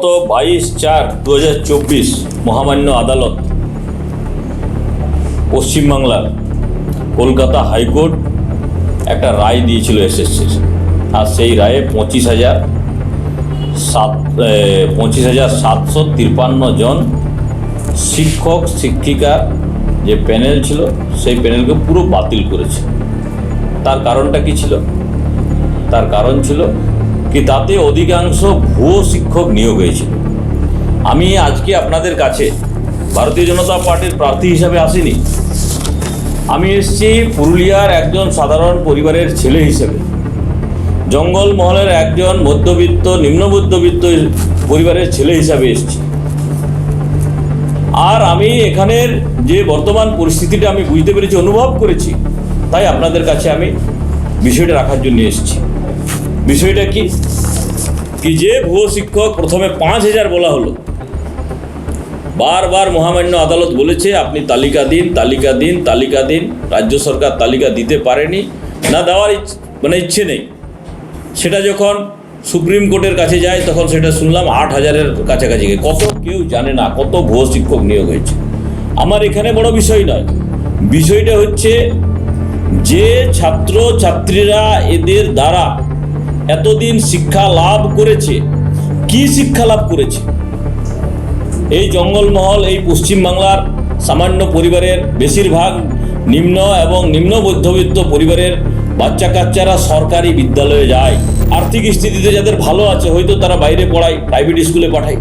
গত বাইশ চার দু মহামান্য আদালত পশ্চিমবাংলার কলকাতা হাইকোর্ট একটা রায় দিয়েছিল এসএসসির। আর সেই রায়ে পঁচিশ হাজার সাত পঁচিশ হাজার সাতশো তিপ্পান্ন জন শিক্ষক, শিক্ষিকা যে প্যানেল ছিল, সেই প্যানেলকে পুরো বাতিল করেছে। তার কারণটা কি ছিল? তার কারণ ছিল কি তাতে অধিকাংশ ভুয়ো শিক্ষক নিয়োগ হয়েছিল আমি আজকে আপনাদের কাছে ভারতীয় জনতা পার্টির প্রার্থী হিসাবে আসিনি। আমি এসেছি পুরুলিয়ার একজন সাধারণ পরিবারের ছেলে হিসেবে। জঙ্গলমহলের একজন মধ্যবিত্ত, নিম্ন মধ্যবিত্ত পরিবারের ছেলে হিসাবে এসেছি। আর আমি এখানের যে বর্তমান পরিস্থিতিটা আমি বুঝতে পেরেছি, অনুভব করেছি, তাই আপনাদের কাছে আমি বিষয়টা রাখার জন্য এসেছি। বিষয়টা কি? কি যে ভুয়ো শিক্ষক প্রথমে পাঁচ হাজার বলা হলো। বারবার মহামান্য আদালত বলেছে, আপনি তালিকা দিন তালিকা দিন তালিকা দিন, রাজ্য সরকার তালিকা দিতে পারেনি, না দেওয়ার মানে ইচ্ছে নেই। সেটা যখন সুপ্রিম কোর্টের কাছে যায়, তখন সেটা শুনলাম আট হাজারের কাছাকাছি। কত কেউ জানে না কত ভুয়ো শিক্ষক নিয়োগ হয়েছে। আমার এখানে বড় বিষয় নয়। বিষয়টা হচ্ছে যে ছাত্র ছাত্রীরা এদের দ্বারা এতদিন শিক্ষা লাভ করেছে? কি শিক্ষা লাভ করেছে? এই জঙ্গলমহল, এই পশ্চিমবাংলার সামান্য পরিবারের বেশিরভাগ নিম্ন এবং নিম্ন মধ্যবিত্ত পরিবারের বাচ্চা কাচ্চারা সরকারি বিদ্যালয়ে যায়। আর্থিক স্থিতিতে যাদের ভালো আছে, হয়তো তারা বাইরে পড়ায় প্রাইভেট স্কুলে পাঠায়।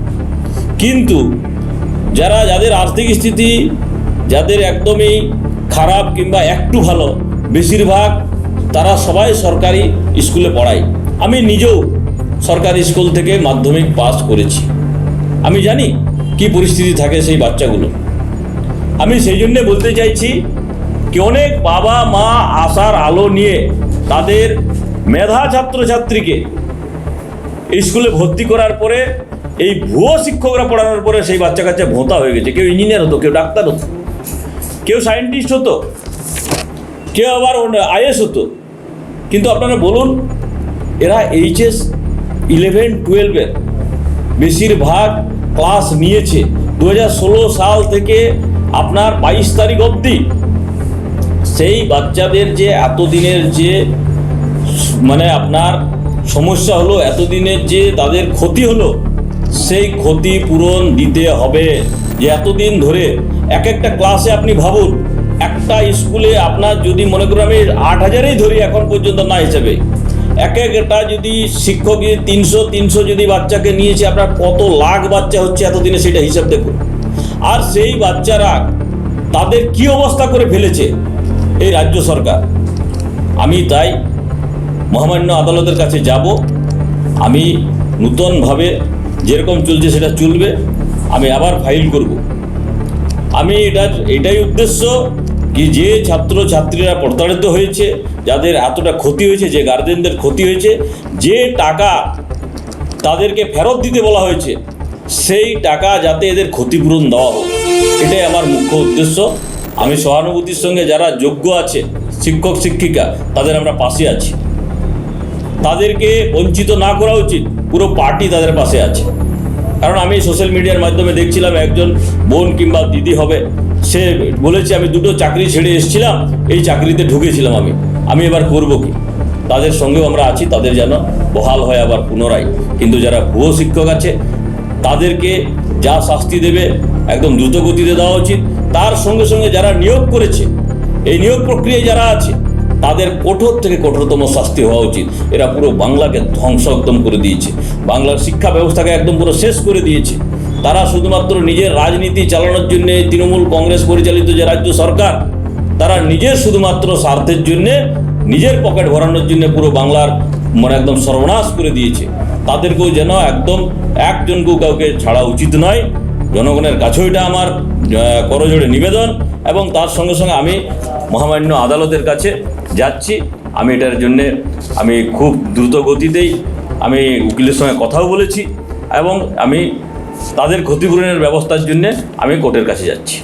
কিন্তু যারা, যাদের আর্থিক স্থিতি যাদের একদমই খারাপ কিংবা একটু ভালো, বেশিরভাগ তারা সবাই সরকারি স্কুলে পড়ায়। আমি নিজেও সরকারি স্কুল থেকে মাধ্যমিক পাস করেছি। আমি জানি কি পরিস্থিতি থাকে সেই বাচ্চাগুলো। আমি সেই জন্যে বলতে চাইছি কি অনেক বাবা, মা আশার আলো নিয়ে তাদের মেধা ছাত্রছাত্রীকে স্কুলে ভর্তি করার পরে, এই ভুয়ো শিক্ষকরা পড়ানোর পরে সেই বাচ্চা কাচ্চা ভোঁতা হয়ে গেছে। কেউ ইঞ্জিনিয়ার হতো, কেউ ডাক্তার হতো, কেউ সায়েন্টিস্ট হতো, কেউ আবার আইএস হতো। কিন্তু আপনারা বলুন এরা এইচএস ইলেভেন টুয়েলভের বেশিরভাগ ক্লাস নিয়েছে। দু হাজার ষোলো সাল থেকে আপনার বাইশ তারিখ অবধি সেই বাচ্চাদের যে এতদিনের যে মানে আপনার সমস্যা হলো, এতদিনের যে তাদের ক্ষতি হলো, সেই ক্ষতি পূরণ দিতে হবে। যে এতদিন ধরে এক একটা ক্লাসে আপনি ভাবুন, একটা স্কুলে আপনার যদি মনে করুন আমি আট হাজারেই ধরি এখন পর্যন্ত না হিসেবে এক একটা যদি শিক্ষক তিনশো তিনশো যদি বাচ্চাকে নিয়েছে, আপনার কত লাখ বাচ্চা হচ্ছে এতদিনে সেটা হিসাব দেখুন। আর সেই বাচ্চারা তাদের কি অবস্থা করে ফেলেছে এই রাজ্য সরকার? আমি তাই মহামান্য আদালতের কাছে যাব। আমি নূতনভাবে যেরকম চলছে সেটা চলবে, আমি আবার ফাইল করব। আমি এটার, এটাই উদ্দেশ্য কি যে ছাত্র ছাত্রীরা প্রতারিত হয়েছে, যাদের এতটা ক্ষতি হয়েছে, যে গার্জেনদের ক্ষতি হয়েছে, যে টাকা তাদেরকে ফেরত দিতে বলা হয়েছে, সেই টাকা যাতে এদের ক্ষতিপূরণ দেওয়া হোক। এটাই আমার মুখ্য উদ্দেশ্য। আমি সহানুভূতির সঙ্গে যারা যোগ্য আছে, শিক্ষক, শিক্ষিকা, তাদের আমরা পাশে আছি। তাদেরকে বঞ্চিত না করা উচিত, পুরো পার্টি তাদের পাশে আছে। কারণ আমি সোশ্যাল মিডিয়ার মাধ্যমে দেখছিলাম একজন বোন কিংবা দিদি হবে সে বলেছে, আমি দুটো চাকরি ছেড়ে এসেছিলাম, এই চাকরিতে ঢুকেছিলাম আমি। আমি এবার করব কি? তাদের সঙ্গেও আমরা আছি, তাদের যেন বহাল হয় আবার পুনরায়। কিন্তু যারা ভুয়ো শিক্ষক আছে, তাদেরকে যা শাস্তি দেবে, একদম দ্রুত গতিতে দেওয়া উচিত। তার সঙ্গে সঙ্গে যারা নিয়োগ করেছে, এই নিয়োগ প্রক্রিয়ায় যারা আছে, তাদের কঠোর থেকে কঠোরতম শাস্তি হওয়া উচিত। এরা পুরো বাংলাকে ধ্বংস একদম করে দিয়েছে। বাংলার শিক্ষা ব্যবস্থাকে একদম পুরো শেষ করে দিয়েছে। তারা শুধুমাত্র নিজের রাজনীতি চালানোর জন্য তৃণমূল কংগ্রেস পরিচালিত যে রাজ্য সরকার, তারা নিজের শুধুমাত্র স্বার্থের জন্যে নিজের পকেট ভরানোর জন্য পুরো বাংলার মানে একদম সর্বনাশ করে দিয়েছে। তাদেরকেও যেন একদম একজনকেও কাউকে ছাড়া উচিত নয়। জনগণের কাছেও এটা আমার করজোড়ে নিবেদন এবং তার সঙ্গে সঙ্গে আমি মহামান্য আদালতের কাছে যাচ্ছি। আমি এটার জন্যে আমি খুব দ্রুত গতিতেই আমি উকিলের সঙ্গে কথাও বলেছি এবং আমি তাদের ক্ষতিপূরণের ব্যবস্থার জন্যে আমি কোর্টের কাছে যাচ্ছি।